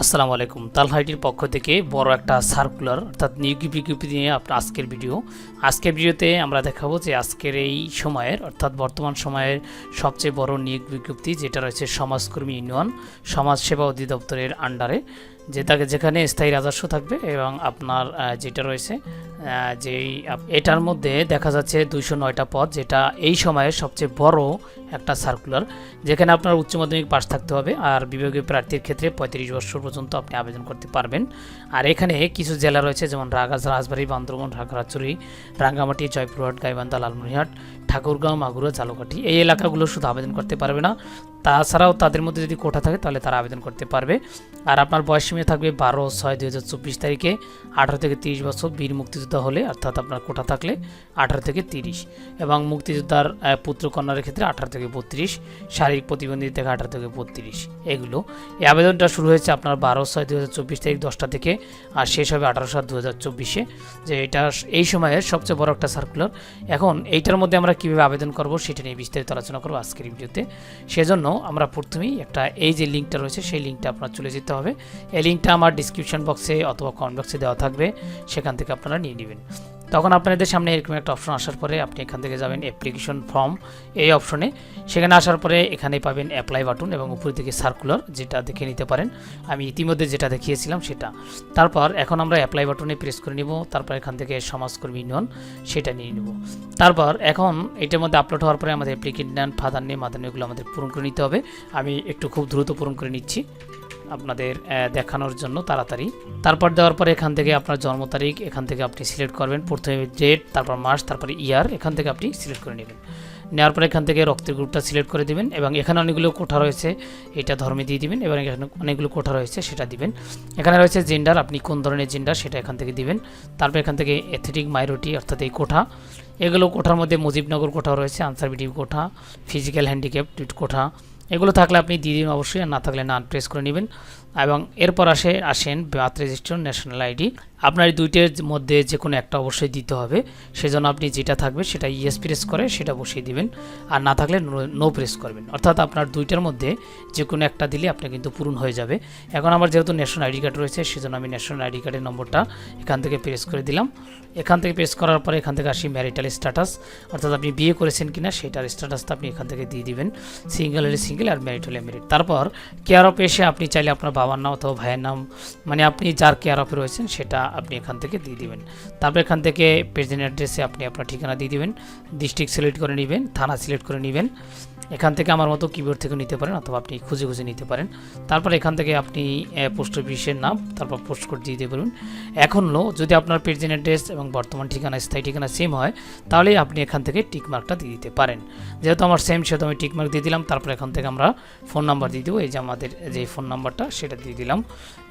আসসালামু আলাইকুম। তালহাইটির পক্ষ থেকে বড় একটা সার্কুলার অর্থাৎ নিয়োগ বিজ্ঞপ্তি নিয়ে আপনার আজকের ভিডিও। আজকের ভিডিওতে আমরা দেখাবো যে আজকের এই সময়ের অর্থাৎ বর্তমান সময়ের সবচেয়ে বড় নিয়োগ বিজ্ঞপ্তি যেটা রয়েছে সমাজকর্মী ইউনিয়ন, সমাজসেবা অধিদপ্তরের আন্ডারে যে তাকে যেখানে স্থায়ী রাজস্ব থাকবে এবং আপনার যেটা রয়েছে যেই এটার মধ্যে দেখা যাচ্ছে দুইশো নয়টা পদ, যেটা এই সময়ের সবচেয়ে বড় একটা সার্কুলার যেখানে আপনার উচ্চ মাধ্যমিক পাস থাকতে হবে আর বিভাগীয় প্রার্থীর ক্ষেত্রে পঁয়ত্রিশ বছর পর্যন্ত আপনি আবেদন করতে পারবেন। আর এখানে কিছু জেলা রয়েছে, যেমন রাগাজ, রাজবাড়ী, বান্দরবন, খাগড়াছড়ি, রাঙ্গামাটি, জয়পুরহাট, গাইবান্ধা, লালমনিরহাট, ঠাকুরগাঁও, মাগুরা, ঝালকাঠি, এই এলাকাগুলো শুধু আবেদন করতে পারবে না। তাছাড়াও তাদের মধ্যে যদি কোটা থাকে তাহলে তারা আবেদন করতে পারবে। আর আপনার বয়স সীমা থাকবে বারো ছয় দুই হাজার চব্বিশ তারিখে, আঠারো থেকে তিরিশ বছর বীর মুক্তিযোদ্ধা হলে, অর্থাৎ আপনার কোটা থাকলে আঠারো থেকে তিরিশ। এবং মুক্তিযোদ্ধার পুত্র কন্যার ক্ষেত্রে আঠারো থেকে বত্রিশ, শারীরিক প্রতিবন্ধী থেকে আঠারো থেকে বত্রিশ। এগুলো। এই আবেদনটা শুরু হয়েছে আপনার বারো ছয় দু হাজার চব্বিশ তারিখ দশটা থেকে, আর শেষ হবে আঠারো সাত দু হাজার চব্বিশে। যে এটা এই সময়ের সবচেয়ে বড় একটা সার্কুলার এখন এইটার মধ্যে আমরা কীভাবে আবেদন করব সেটা নিয়ে বিস্তারিত আলোচনা করব আজকের ভিডিওতে। সেজন্য আমরা প্রথমেই একটা, এই যে লিঙ্কটা রয়েছে সেই লিঙ্কটা আপনার চলে যেতে হবে। এই লিঙ্কটা আমার ডিসক্রিপশন বক্সে অথবা কমেন্ট বক্সে দেওয়া থাকবে, সেখান থেকে আপনারা নিয়ে নেবেন। তখন আপনাদের সামনে এরকম একটা অপশন আসার পরে আপনি এখান থেকে যাবেন অ্যাপ্লিকেশন ফর্ম এই অপশনে সেখানে আসার পরে এখানে পাবেন অ্যাপ্লাই বাটন এবং উপর দিকে সার্কুলার যেটা দেখে নিতে পারেন। আমি ইতিমধ্যে যেটা দেখিয়েছিলাম সেটা। তারপর এখন আমরা অ্যাপ্লাই বাটনে প্রেস করে নিব, তারপর এখান থেকে সমাজকর্মী ইউনিয়ন সেটা নিয়ে নেব। তারপর এখন এটার মধ্যে আপলোড হওয়ার পরে আমাদের অ্যাপ্লিকেন্ট নেন ফাদার নেম মাদার নেমগুলো আমাদের পূরণ করে নিতে হবে। আমি একটু খুব দ্রুত পূরণ করে নিচ্ছি। আপনাদের দেখানোর জন্য তাড়াতাড়ি। তারপর দেওয়ার পরে এখান থেকে আপনার জন্ম তারিখ, এখান থেকে আপনি সিলেক্ট করবেন, প্রথমে ডেট তারপর মাস, তারপরে ইয়ার এখান থেকে আপনি সিলেক্ট করে নেবেন। নেওয়ার পরে এখান থেকে রক্তের গ্রুপটা সিলেক্ট করে দিবেন এবং এখানে অনেকগুলো কোঠা রয়েছে, এটা ধর্মে দিয়ে দিবেন এবং এখানে অনেকগুলো কোঠা রয়েছে, সেটা দিবেন। এখানে রয়েছে জেন্ডার আপনি কোন ধরনের জেন্ডার সেটা এখান থেকে দিবেন। তারপর এখান থেকে এথেটিক মাইরোটি অর্থাৎ এই কোঠা। এগুলো কোঠার মধ্যে মুজিবনগর কোঠা রয়েছে, আনসার বিডিভ কোঠা ফিজিক্যাল হ্যান্ডিক্যাপ টুইট কোঠা। এগুলো থাকলে আপনি দিয়ে দিন অবশ্যই, আর না থাকলে না প্রেস করে নেবেন। এবং এরপর আসে, আসেন বার্থ রেজিস্ট্রেশন ন্যাশনাল আইডি আপনার দুইটার মধ্যে যে কোনো একটা অবশ্যই দিতে হবে। সেজন্য আপনি যেটা থাকবে সেটা ইয়েস প্রেস করে সেটা বসিয়ে দিবেন। আর না থাকলে নো প্রেস করবেন। অর্থাৎ আপনার দুইটার মধ্যে যে কোনো একটা দিলে আপনার কিন্তু পূরণ হয়ে যাবে। এখন আমার যেহেতু ন্যাশনাল আইডি কার্ড রয়েছে, সেজন্য আমি ন্যাশনাল আইডি কার্ডের নম্বরটা এখান থেকে প্রেস করে দিলাম। এখান থেকে প্রেস করার পরে এখান থেকে আসি ম্যারিটাল স্ট্যাটাস অর্থাৎ আপনি বিয়ে করেছেন কিনা সেটার স্ট্যাটাসটা আপনি এখান থেকে দিয়ে দিবেন। সিঙ্গেল হলে সিঙ্গেল আর ম্যারিট হলে ম্যারিট তারপর কেয়ার অফ এসে আপনি চাইলে আপনার বাবার নাম অথবা ভাইয়ের নাম মানে আপনি যার কেয়ার অফে রয়েছেন সেটা আপনি এখান থেকে দিয়ে দিবেন। তারপর এখান থেকে প্রেজেন্ট অ্যাড্রেসে আপনি আপনার ঠিকানা দিয়ে দিবেন। ডিস্ট্রিক্ট সিলেক্ট করে নেবেন, থানা সিলেক্ট করে নেবেন। এখান থেকে আমার মতো কিবোর্ড থেকে নিতে পারেন অথবা আপনি খুঁজে খুঁজে নিতে পারেন। তারপর এখান থেকে আপনি পোস্ট অফিসের নাম, তারপর পোস্ট কোড দিয়ে দিয়ে বলুন। এখনও যদি আপনার প্রেজেন্ট অ্যাড্রেস এবং বর্তমান ঠিকানা, স্থায়ী ঠিকানা সেম হয় তাহলে আপনি এখান থেকে টিকমার্কটা দিয়ে দিতে পারেন। যেহেতু আমার সেম সেহেতু আমি টিকমার্ক দিয়ে দিলাম, তারপর এখান থেকে আমরা ফোন নাম্বার দিয়ে দেবো। এই যে আমাদের যে ফোন নাম্বারটা সেটা দিয়ে দিলাম।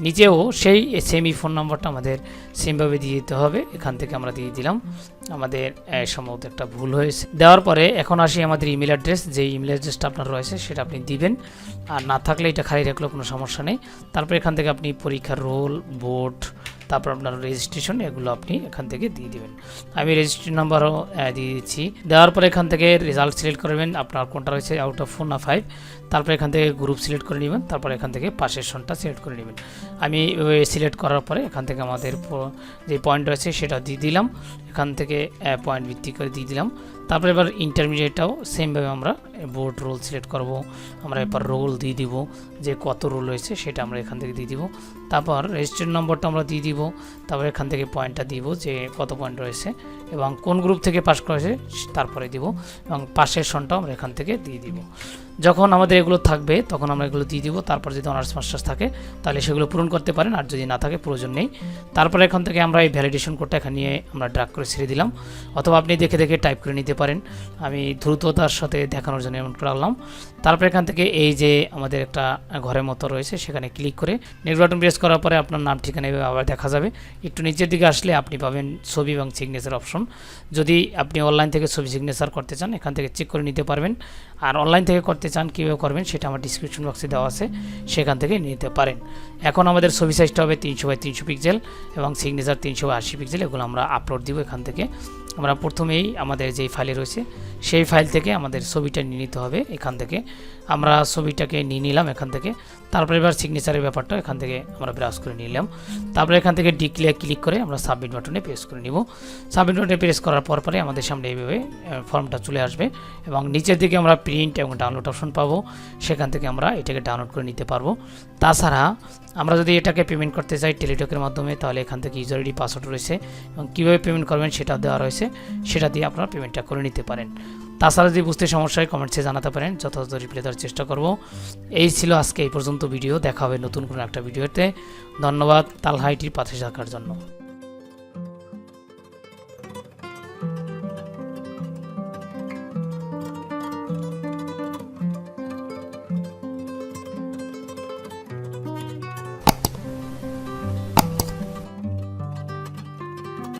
নিচেও সেই সেমই ফোন নাম্বারটা আমাদের সেমভাবে দিয়ে দিতে হবে। এখান থেকে আমরা দিয়ে দিলাম। আমাদের সম্ভবত একটা ভুল হয়েছে। দেওয়ার পরে এখন আসি আমাদের ইমেল অ্যাড্রেস যে ইমেল অ্যাড্রেসটা আপনার রয়েছে সেটা আপনি দিবেন। আর না থাকলে এটা খালি রাখলেও কোনো সমস্যা নেই। তারপর এখান থেকে আপনি পরীক্ষার রোল বোর্ড তারপর আপনার রেজিস্ট্রেশন এগুলো আপনি এখান থেকে দিয়ে দিবেন। আমি রেজিস্ট্রেশন নাম্বারও দিয়ে দিচ্ছি। দেওয়ার পরে এখান থেকে রেজাল্ট সিলেক্ট করবেন আপনার কোনটা রয়েছে আউট অফ ফোর না ফাইভ তারপর এখান থেকে গ্রুপ সিলেক্ট করে নেবেন। তারপর এখান থেকে পাশের সনটা সিলেক্ট করে নেবেন। আমি সিলেক্ট করার পরে এখান থেকে আমাদের যে পয়েন্ট রয়েছে সেটা দিয়ে দিলাম। এখান থেকে পয়েন্ট ভিত্তি করে দিয়ে দিলাম। তারপরে এবার ইন্টারমিডিয়েটটাও সেমভাবে আমরা বোর্ড রোল সিলেক্ট করব। আমরা এবার রোল দিয়ে দিব যে কত রোল রয়েছে সেটা আমরা এখান থেকে দিয়ে দিব। তারপর রেজিস্ট্রেশন নম্বরটা আমরা দিয়ে দিব। তারপর এখান থেকে পয়েন্টটা দিব যে কত পয়েন্ট রয়েছে এবং কোন গ্রুপ থেকে পাস করেছে তারপরে দিব এবং পাশের সনটাও আমরা এখান থেকে দিয়ে দিব। যখন আমাদের এগুলো থাকবে, তখন আমরা এগুলো দিয়ে দিব, তারপর যদি অনার্স মাস্টার্স থাকে, তাহলে সেগুলো পূরণ করতে পারেন, আর যদি না থাকে, প্রয়োজন নেই। তারপরে এখান থেকে আমরা এই ভ্যালিডেশন কোডটা এখানে নিয়ে আমরা ড্রাগ করে ছেড়ে দিলাম। অথবা আপনি দেখে দেখে টাইপ করে নিতে পারেন। আমি দ্রুততার সাথে দেখানোর জন্য এমন করলাম। তারপর এখান থেকে এই যে আমাদের একটা ঘরের মতো রয়েছে, সেখানে ক্লিক করে বাটন প্রেস করার পরে আপনার নাম, ঠিকানা এভাবে আবার দেখা যাবে। একটু নিচের দিকে আসলে আপনি পাবেন ছবি এবং সিগনেচার অপশন যদি আপনি অনলাইন থেকে ছবি সিগনেচার করতে চান, এখান থেকে চেক করে নিতে পারবেন। আর অনলাইন থেকে করতে চান, কীভাবে করবেন, সেটা আমার ডিসক্রিপশন বক্সে দেওয়া আছে। সেখান থেকে নিতে পারেন। এখন আমাদের ছবি সাইজটা হবে তিনশো বাই তিনশো পিক্সেল এবং সিগনেচার তিনশো বাই আশি পিক্সেল এগুলো আমরা আপলোড দিব এখান থেকে। আমরা প্রথমেই আমাদের যেই ফাইলে রয়েছে, সেই ফাইল থেকে আমাদের ছবিটা নিয়ে নিতে হবে এখান থেকে। আমরা ছবিটাকে নিয়ে নিলাম এখান থেকে। তারপরে এবার সিগনেচারের ব্যাপারটা এখান থেকে আমরা ব্রাশ করে নিলাম। তারপরে এখান থেকে ডিক্লেয়ার ক্লিক করে আমরা সাবমিট বাটনে প্রেস করে নিব। সাবমিট বাটনে প্রেস করার পর পরে আমাদের সামনে এইভাবে ফর্মটা চলে আসবে এবং নিচের দিকে আমরা প্রিন্ট এবং ডাউনলোড অপশন পাবো। সেখান থেকে আমরা এটাকে ডাউনলোড করে নিতে পারব। তাছাড়া আমরা যদি এটাকে পেমেন্ট করতে চাই টেলিটকের মাধ্যমে, তাহলে এখান থেকে ইউজার আইডি পাসওয়ার্ড রয়েছে এবং কীভাবে পেমেন্ট করবেন সেটা দেওয়া রয়েছে। সেটা দিয়ে আপনারা পেমেন্টটা করে নিতে পারেন। তাছাড়া যদি বুঝতে সমস্যা হয় কমেন্টসে জানাতে পারেন। যথাযথ রিপ্লাই দেওয়ার চেষ্টা করব। এই ছিল আজকে এই পর্যন্ত ভিডিও। দেখা হবে নতুন কোনো একটা ভিডিওতে। ধন্যবাদ তালহাইটির পাশে থাকার জন্য।